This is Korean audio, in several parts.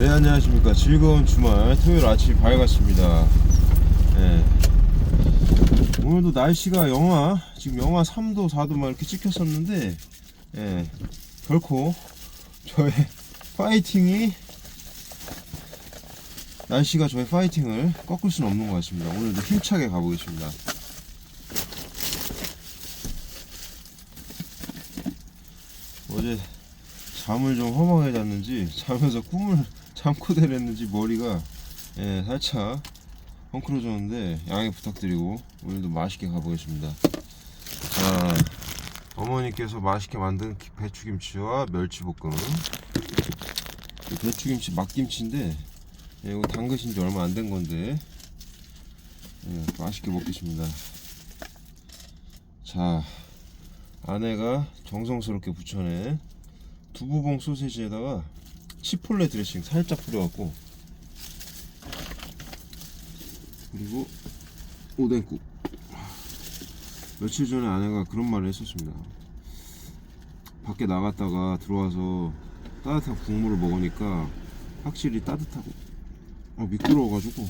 네 안녕하십니까. 즐거운 주말. 토요일 아침 밝았습니다. 네. 오늘도 날씨가 영하 지금 영하 3도 4도만 이렇게 찍혔었는데 예, 결코 저의 파이팅이 날씨가 저의 파이팅을 꺾을 수는 없는 것 같습니다. 오늘도 힘차게 가보겠습니다. 어제 잠을 좀 허망해 잤는지 자면서 꿈을 잠고 대랬는지 머리가 예, 살짝 헝클어졌는데 양해 부탁드리고 오늘도 맛있게 가보겠습니다. 자, 어머니께서 맛있게 만든 기- 배추김치와 멸치볶음. 이 배추김치 막김치인데 예, 이거 담그신 지 얼마 안 된 건데 예, 맛있게 먹겠습니다. 자, 아내가 정성스럽게 부쳐낸 두부봉 소세지에다가 치폴레 드레싱 살짝 뿌려갖고. 그리고 오뎅국. 며칠 전에 아내가 그런 말을 했었습니다. 밖에 나갔다가 들어와서 따뜻한 국물을 먹으니까 확실히 따뜻하고 아, 미끄러워가지고.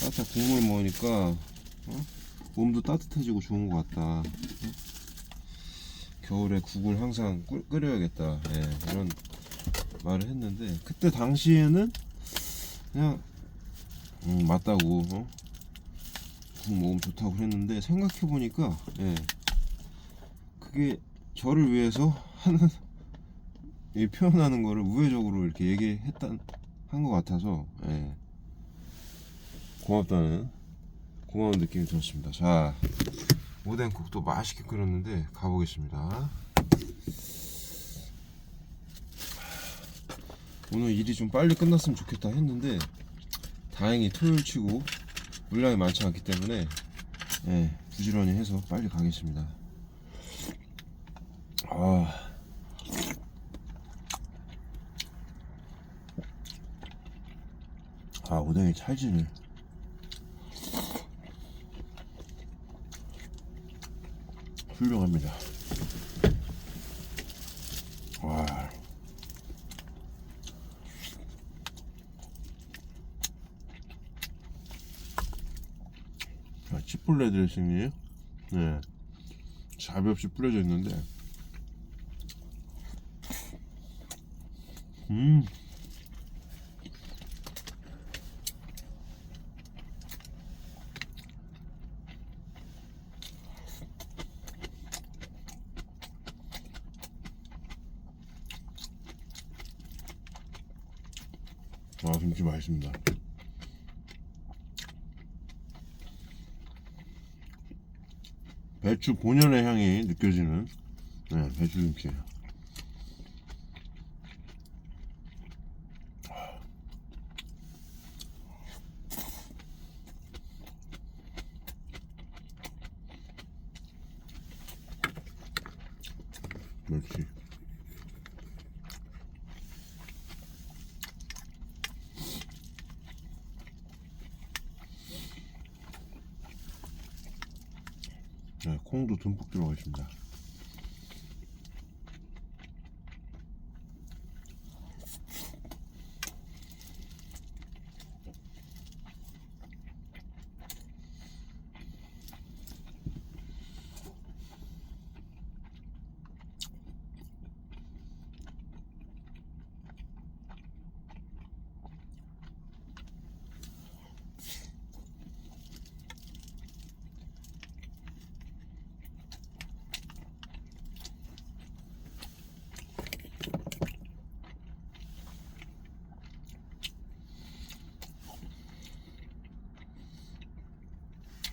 따뜻한 국물 먹으니까 어? 몸도 따뜻해지고 좋은 것 같다 겨울에 국을 항상 끓- 끓여야겠다 예, 이런 말을 했는데 그때 당시에는 그냥 음, 맞다고 어? 국 먹으면 좋다고 그랬는데 생각해 보니까 예, 그게 저를 위해서 하는 이 표현하는 거를 우회적으로 이렇게 얘기했단 한것 같아서 예, 고맙다는 고마운 느낌이 들었습니다. 자 오뎅국도 맛있게 끓였는데 가보겠습니다. 오늘 일이 좀 빨리 끝났으면 좋겠다 했는데 다행히 토요일 치고 물량이 많지 않기 때문에 예, 부지런히 해서 빨리 가겠습니다. 아, 아 오뎅이 찰지네. 훌륭합니다. 와. 아, 치폴레 드레싱이에요? 네. 자비 없이 뿌려져 있는데. 음. 아, 김치 맛있습니다. 배추 본연의 향이 느껴지는 네, 배추 김치. 멸치. 네, 콩도 듬뿍 들어가 있습니다.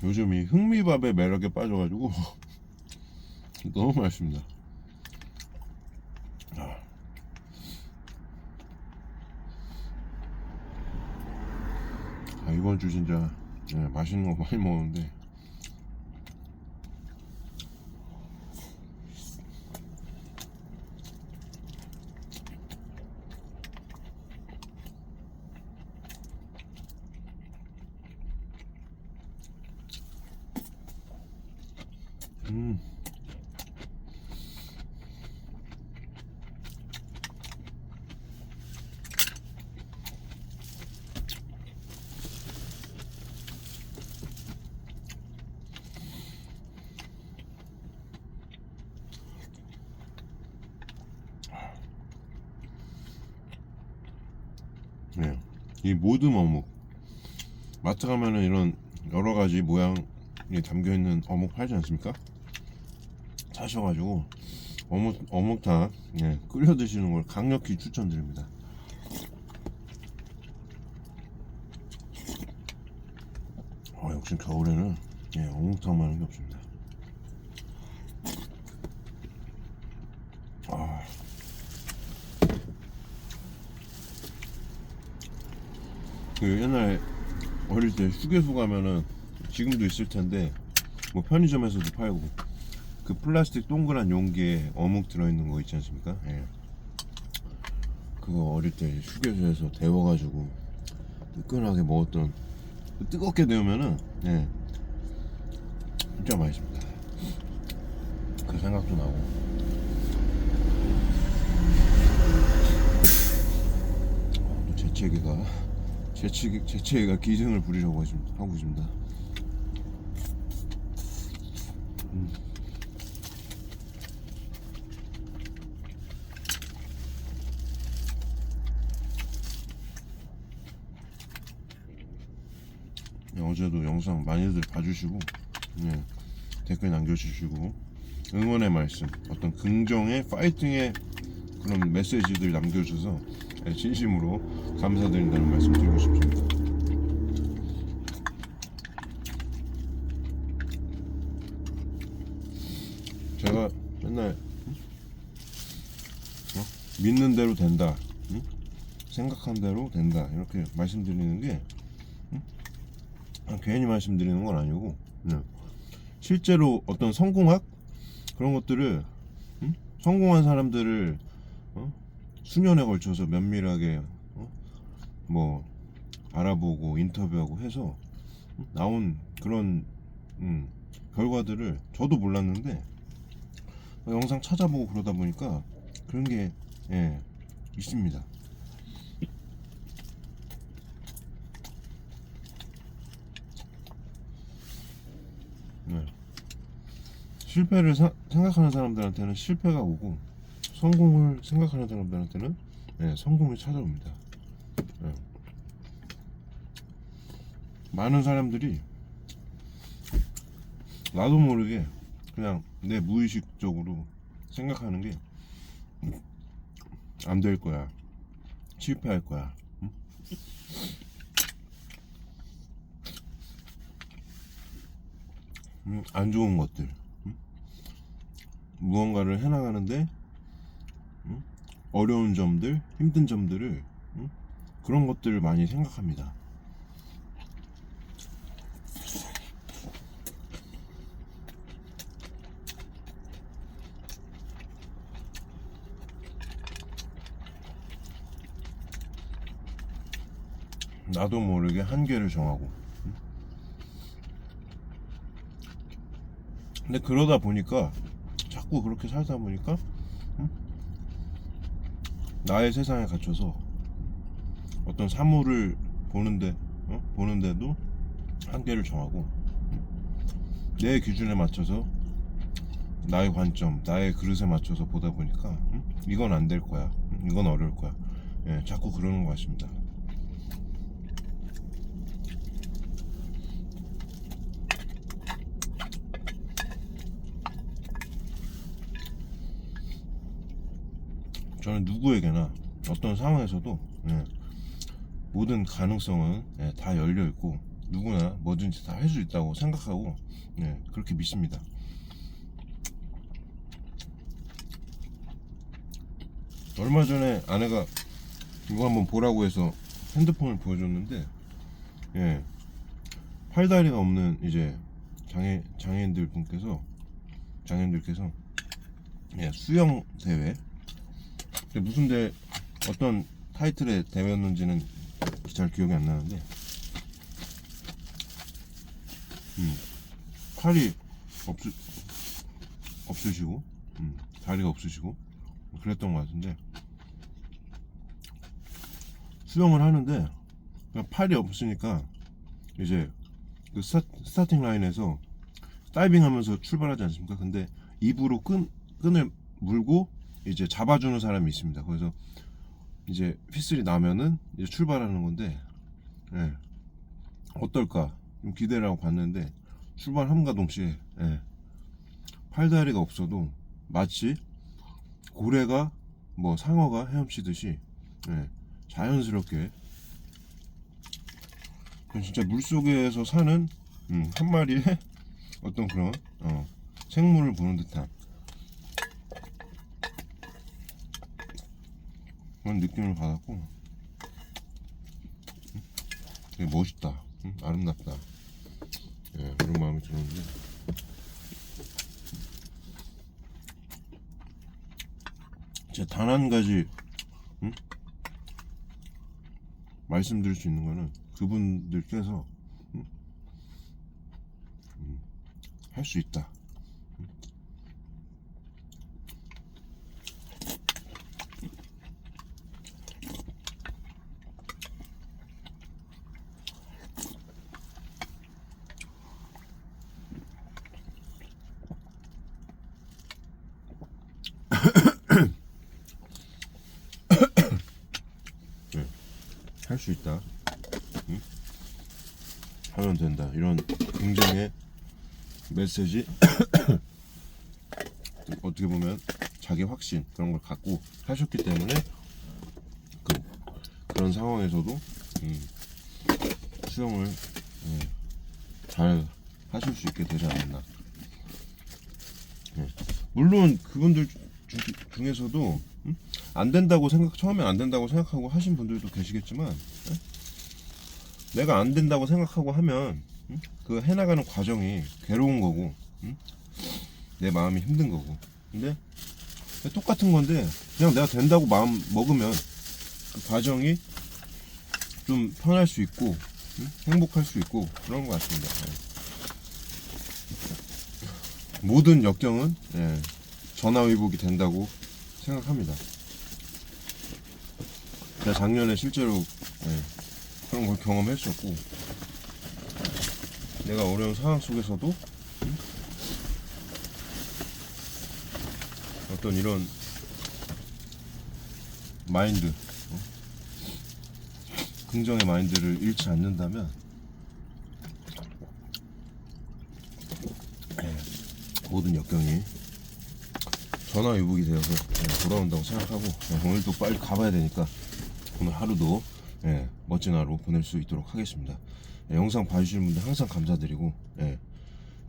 요즘 이 흑미밥의 매력에 빠져가지고 너무 맛있습니다. 아. 아, 이번 주 진짜 네, 맛있는 거 많이 먹었는데 음. 네. 이 모듬 어묵 마트 가면은 이런 여러 가지 모양이 담겨 있는 어묵 팔지 않습니까? 사셔가지고 어묵 어묵탕 예, 끓여 드시는 걸 강력히 추천드립니다. 어, 역시 겨울에는 예, 어묵탕만 하는 게 없습니다. 아. 그 옛날에 어릴 때 휴게소 가면은 지금도 있을 텐데 뭐 편의점에서도 팔고 그 플라스틱 동그란 용기에 어묵 들어있는 거 있지 않습니까? 예. 그거 어릴 때 휴게소에서 데워가지고 뜨끈하게 먹었던 뜨겁게 데우면은 예. 진짜 맛있습니다. 그 생각도 나고 어, 또 재채기가 재채기 재채기가 기승을 부리려고 하고 있습니다. 네, 어제도 영상 많이들 봐주시고 네, 댓글 남겨주시고 응원의 말씀 어떤 긍정의 파이팅의 그런 메시지들 남겨주셔서 네, 진심으로 감사드린다는 말씀 드리고 싶습니다. 제가 맨날 응? 어? 믿는 대로 된다, 응? 생각한 대로 된다 이렇게 말씀드리는 게 아, 괜히 말씀드리는 건 아니고 그냥 실제로 어떤 성공학 그런 것들을 음? 성공한 사람들을 어? 수년에 걸쳐서 면밀하게 어? 뭐 알아보고 인터뷰하고 해서 음? 나온 그런 음, 결과들을 저도 몰랐는데 영상 찾아보고 그러다 보니까 그런 게 예, 있습니다. 네. 실패를 사- 생각하는 사람들한테는 실패가 오고 성공을 생각하는 사람들한테는 네, 성공이 찾아옵니다. 네. 많은 사람들이 나도 모르게 그냥 내 무의식적으로 생각하는 게 안 될 거야, 실패할 거야. 응? 음, 안 좋은 것들 음? 무언가를 해나가는데 음? 어려운 점들 힘든 점들을 음? 그런 것들을 많이 생각합니다 나도 모르게 한계를 정하고 근데 그러다 보니까 자꾸 그렇게 살다 보니까 응? 나의 세상에 갇혀서 어떤 사물을 보는데 어? 보는데도 한계를 정하고 응? 내 기준에 맞춰서 나의 관점, 나의 그릇에 맞춰서 보다 보니까 응? 이건 안 될 거야, 응? 이건 어려울 거야. 예, 자꾸 그러는 것 같습니다. 저는 누구에게나 어떤 상황에서도 예, 모든 가능성은 예, 다 열려 있고 누구나 뭐든지 다 할 수 있다고 생각하고 예, 그렇게 믿습니다. 얼마 전에 아내가 이거 한번 보라고 해서 핸드폰을 보여줬는데 예, 팔다리가 없는 이제 장애 장애인들 분께서 장애인들께서 예, 수영 대회 무슨 대 어떤 타이틀의 대회였는지는 잘 기억이 안 나는데. 음, 팔이 없으 없으시고 음, 다리가 없으시고 그랬던 것 같은데. 수영을 하는데 그냥 팔이 없으니까 이제 그 스타, 스타 팅 라인에서 다이빙 하면서 출발하지 않습니까? 근데 입으로 끈, 끈을 물고 이제 잡아주는 사람이 있습니다. 그래서 이제 휘슬이 나면은 이제 출발하는 건데 예. 어떨까 좀 기대를 하고 봤는데 출발함과 동시에 예. 팔다리가 없어도 마치 고래가 뭐 상어가 헤엄치듯이 예. 자연스럽게 그건 진짜 물 속에서 사는 음, 한 마리의 어떤 그런 어, 생물을 보는 듯한 그런 느낌을 받았고 음, 되게 멋있다 음, 아름답다 예, 그런 마음이 들었는데 제가 단한 가지 음? 말씀드릴 수 있는 거는 그분들께서 음? 할수 있다 할수 있다. 응? 하면 된다. 이런 긍정의 메시지 어떻게 보면 자기 확신 그런 걸 갖고 하셨기 때문에 그, 그런 상황에서도 음, 수영을 예, 잘 하실 수 있게 되지 않았나. 예. 물론 그분들 주- 중에서도 음? 안 된다고 생각 처음에 안 된다고 생각하고 하신 분들도 계시겠지만 예? 내가 안 된다고 생각하고 하면 음? 그 해나가는 과정이 괴로운 거고 음? 내 마음이 힘든 거고 근데 똑같은 건데 그냥 내가 된다고 마음 먹으면 그 과정이 좀 편할 수 있고 음? 행복할 수 있고 그런 것 같습니다 예. 모든 역경은 예, 전화위복이 된다고 생각합니다. 제가 작년에 실제로 예, 그런 걸 경험했었고 내가 어려운 상황 속에서도 음? 어떤 이런 마인드 어? 긍정의 마인드를 잃지 않는다면 예, 모든 역경이 전화위복이 되어서 예, 돌아온다고 생각하고 예, 오늘도 빨리 가봐야 되니까 오늘 하루도 예, 멋진 하루 보낼 수 있도록 하겠습니다. 예, 영상 봐주시는 분들 항상 감사드리고 예,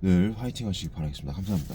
늘 화이팅 하시기 바라겠습니다. 감사합니다.